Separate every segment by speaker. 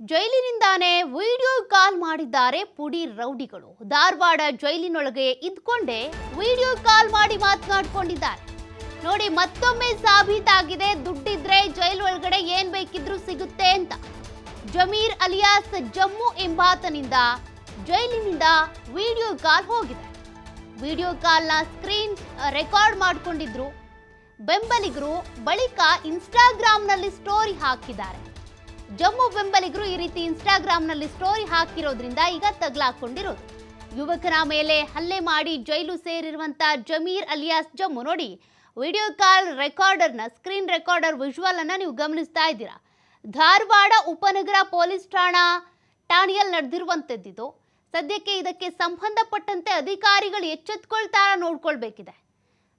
Speaker 1: ಜೈಲಿನಿಂದಾನೇ video call ಮಾಡಿದ್ದಾರೆ ಪುಡಿ ರೌಡಿಗಳು. Dharwad ಜೈಲಿನೊಳಗೆ ಇದ್ಕೊಂಡೇ video call ಮಾಡಿ ಮಾತನಾಡ್ಕೊಂಡಿದ್ದಾರೆ. ನೋಡಿ, ಮತ್ತೊಮ್ಮೆ ಸಾಬೀತಾಗಿದೆ. ದುಡ್ಡಿದ್ರೆ ಜೈಲು ಒಳಗಡೆ ಏನ್ ಬೇಕಿದ್ರೂ ಸಿಗುತ್ತೆ ಅಂತ. ಜಮೀರ್ ಅಲಿಯಾಸ್ ಜಮ್ಮು ಎಂಬಾತನಿಂದ ಜೈಲಿನಿಂದ ವಿಡಿಯೋ ಕಾಲ್ ಹೋಗಿದೆ. ವಿಡಿಯೋ ಕಾಲ್ನ ಸ್ಕ್ರೀನ್ ರೆಕಾರ್ಡ್ ಮಾಡಿಕೊಂಡಿದ್ರು. ಬೆಂಬಲಿಗರು ಬಳಿಕ ಇನ್ಸ್ಟಾಗ್ರಾಮ್ನಲ್ಲಿ ಸ್ಟೋರಿ ಹಾಕಿದ್ದಾರೆ. ಜಮ್ಮು ಬೆಂಬಲಿಗರು ಈ ರೀತಿ ಇನ್ಸ್ಟಾಗ್ರಾಮ್ನಲ್ಲಿ ಸ್ಟೋರಿ ಹಾಕಿರೋದ್ರಿಂದ ಈಗ ತಗ್ಲಾಕೊಂಡಿರೋದು. ಯುವಕರ ಮೇಲೆ ಹಲ್ಲೆ ಮಾಡಿ ಜೈಲು ಸೇರಿರುವಂತ ಜಮೀರ್ ಅಲಿಯಾಸ್ ಜಮ್ಮು ನೋಡಿ, ವಿಡಿಯೋ ಕಾಲ್ ರೆಕಾರ್ಡರ್ನ ಸ್ಕ್ರೀನ್ ರೆಕಾರ್ಡರ್ ವಿಜುವಲ್ ಅನ್ನ ನೀವು ಗಮನಿಸ್ತಾ ಇದ್ದೀರಾ? ಧಾರವಾಡ ಉಪನಗರ ಪೊಲೀಸ್ ಠಾಣಾ ಠಾಣೆಯಲ್ಲಿ ನಡೆದಿರುವಂಥದ್ದಿದು ಸದ್ಯಕ್ಕೆ ಇದಕ್ಕೆ ಸಂಬಂಧಪಟ್ಟಂತೆ ಅಧಿಕಾರಿಗಳು ಎಚ್ಚೆತ್ಕೊಳ್ತಾರ ನೋಡ್ಕೊಳ್ಬೇಕಿದೆ.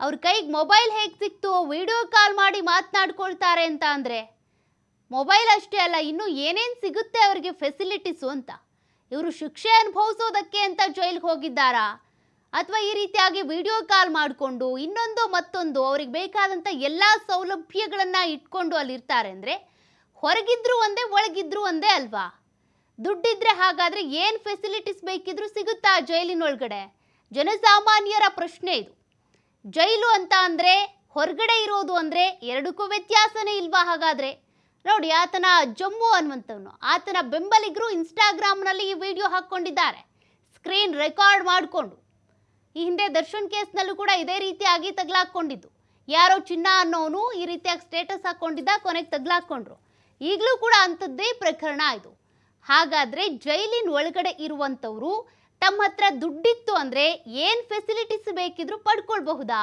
Speaker 1: ಅವ್ರ ಕೈಗೆ ಮೊಬೈಲ್ ಹೇಗೆ ಸಿಕ್ತು, ವಿಡಿಯೋ ಕಾಲ್ ಮಾಡಿ ಮಾತನಾಡ್ಕೊಳ್ತಾರೆ ಅಂತ ಅಂದರೆ? ಮೊಬೈಲ್ ಅಷ್ಟೇ ಅಲ್ಲ, ಇನ್ನು ಏನೇನು ಸಿಗುತ್ತೆ ಅವರಿಗೆ ಫೆಸಿಲಿಟೀಸು ಅಂತ? ಇವರು ಶಿಕ್ಷೆ ಅನುಭವಿಸೋದಕ್ಕೆ ಅಂತ ಜೈಲಿಗೆ ಹೋಗಿದ್ದಾರಾ? ಅಥವಾ ಈ ರೀತಿಯಾಗಿ ವಿಡಿಯೋ ಕಾಲ್ ಮಾಡಿಕೊಂಡು ಇನ್ನೊಂದು ಮತ್ತೊಂದು ಅವ್ರಿಗೆ ಬೇಕಾದಂಥ ಎಲ್ಲ ಸೌಲಭ್ಯಗಳನ್ನು ಇಟ್ಕೊಂಡು ಅಲ್ಲಿರ್ತಾರೆ ಅಂದರೆ ಹೊರಗಿದ್ರು ಒಂದೇ, ಒಳಗಿದ್ರು ಒಂದೇ ಅಲ್ವಾ? ದುಡ್ಡಿದ್ರೆ ಹಾಗಾದ್ರೆ ಏನು ಫೆಸಿಲಿಟೀಸ್ ಬೇಕಿದ್ರೂ ಸಿಗುತ್ತಾ ಜೈಲಿನೊಳಗಡೆ ಜನಸಾಮಾನ್ಯರ ಪ್ರಶ್ನೆ ಇದು. ಜೈಲು ಅಂತ ಅಂದರೆ ಹೊರಗಡೆ ಇರೋದು ಅಂದರೆ ಎರಡಕ್ಕೂ ವ್ಯತ್ಯಾಸನೇ ಇಲ್ವಾ ಹಾಗಾದ್ರೆ? ನೋಡಿ, ಆತನ ಜಮ್ಮು ಅನ್ನುವಂಥವನು. ಆತನ ಬೆಂಬಲಿಗರು ಇನ್ಸ್ಟಾಗ್ರಾಮ್ನಲ್ಲಿ ಈ ವಿಡಿಯೋ ಹಾಕ್ಕೊಂಡಿದ್ದಾರೆ. ಸ್ಕ್ರೀನ್ ರೆಕಾರ್ಡ್ ಮಾಡಿಕೊಂಡು. ಈ ಹಿಂದೆ ದರ್ಶನ್ ಕೇಸ್ನಲ್ಲೂ ಕೂಡ ಇದೇ ರೀತಿಯಾಗಿ ತಗ್ಲಾಕೊಂಡಿದ್ದು ಯಾರೋ ಚಿನ್ನ ಅನ್ನೋನು ಈ ರೀತಿಯಾಗಿ ಸ್ಟೇಟಸ್ ಹಾಕ್ಕೊಂಡಿದ್ದ, ಕೊನೆಗೆ ತಗ್ಲಾಕೊಂಡ್ರು. ಈಗಲೂ ಕೂಡ ಅಂಥದ್ದೇ ಪ್ರಕರಣ ಇದು. ಹಾಗಾದರೆ ಜೈಲಿನ ಒಳಗಡೆ ಇರುವಂಥವರು ತಮ್ಮ ಹತ್ರ ದುಡ್ಡಿತ್ತು ಅಂದರೆ ಏನು ಫೆಸಿಲಿಟೀಸ್ ಬೇಕಿದ್ರೂ ಪಡ್ಕೊಳ್ಬಹುದಾ?